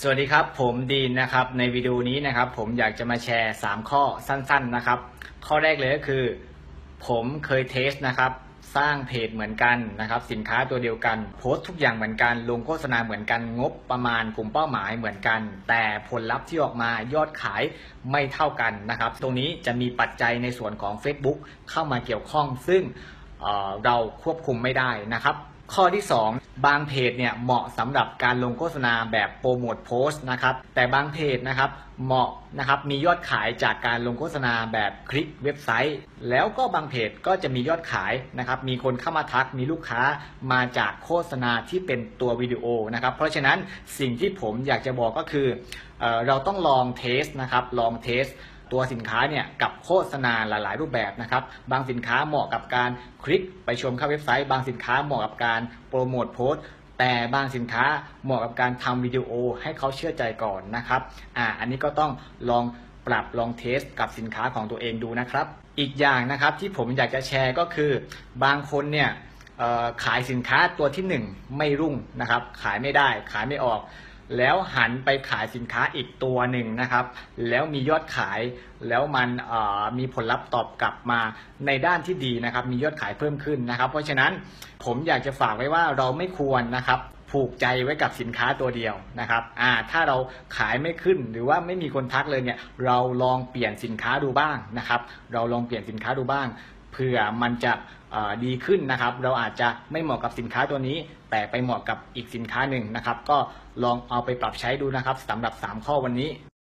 สวัสดีครับผมดีนนะครับในวิดีโอนี้นะครับ ผมอยากจะมาแชร์ 3 ข้อสั้นๆนะครับ ข้อแรกเลยก็คือ ผมเคยเทสนะครับ สร้างเพจเหมือนกันนะครับ สินค้าตัวเดียวกัน โพสต์ทุกอย่างเหมือนกัน ลงโฆษณาเหมือนกันงบประมาณกลุ่มเป้าหมายเหมือนกัน แต่ผลลัพธ์ที่ออกมายอดขายไม่เท่ากันนะครับ ตรงนี้จะมีปัจจัยในส่วนของ Facebook เข้ามาเกี่ยวข้อง ซึ่งเเราควบคุมไม่ได้นะครับ ข้อที่ 2 บางเพจเนี่ยเหมาะสำหรับการลงโฆษณาแบบโปรโมทโพสต์นะครับแต่บางเพจนะครับเหมาะนะครับมียอดขายจากการลงโฆษณาแบบคลิกเว็บไซต์ แล้วก็บางเพจก็จะมียอดขายนะครับมีคนเข้ามาทักมีลูกค้ามาจากโฆษณาที่เป็นตัววิดีโอนะครับเพราะฉะนั้นสิ่งที่ผมอยากจะบอกก็คือเออเราต้องลองเทสนะครับลองเทส ตัวสินค้าเนี่ยกับโฆษณาหลายๆ รูปแบบนะครับ บางสินค้าเหมาะกับการคลิกไปชมเข้าเว็บไซต์ บางสินค้าเหมาะกับการโปรโมทโพสต์แต่บางสินค้าเหมาะกับการทำวิดีโอให้เขาเชื่อใจก่อนนะครับ อ่า อันนี้ก็ต้องลองปรับลองเทสกับสินค้าของตัวเองดูนะครับ อีกอย่างนะครับที่ผมอยากจะแชร์ก็คือ บางคนเนี่ยขายสินค้าตัวที่หนึ่งไม่รุ่งนะครับ ขายไม่ได้ขายไม่ออก แล้วหันไปขายสินค้าอีกตัวหนึ่งนะครับ แล้วมียอดขายแล้วมันมีผลลัพธ์ตอบกลับมาในด้านที่ดีนะครับ มียอดขายเพิ่มขึ้นนะครับ เพราะฉะนั้นผมอยากจะฝากไว้ว่าเราไม่ควรนะครับผูกใจไว้กับสินค้าตัวเดียวนะครับอ่าถ้าเราขายไม่ขึ้นหรือว่าไม่มีคนทักเลยเนี่ย เราลองเปลี่ยนสินค้าดูบ้างนะครับ เราลองเปลี่ยนสินค้าดูบ้าง เผื่อมันจะดีขึ้นนะครับ เราอาจจะไม่เหมาะกับสินค้าตัวนี้ แต่ไปเหมาะกับอีกสินค้าหนึ่งนะครับ ก็ลองเอาไปปรับใช้ดูนะครับสำหรับ 3 ข้อวันนี้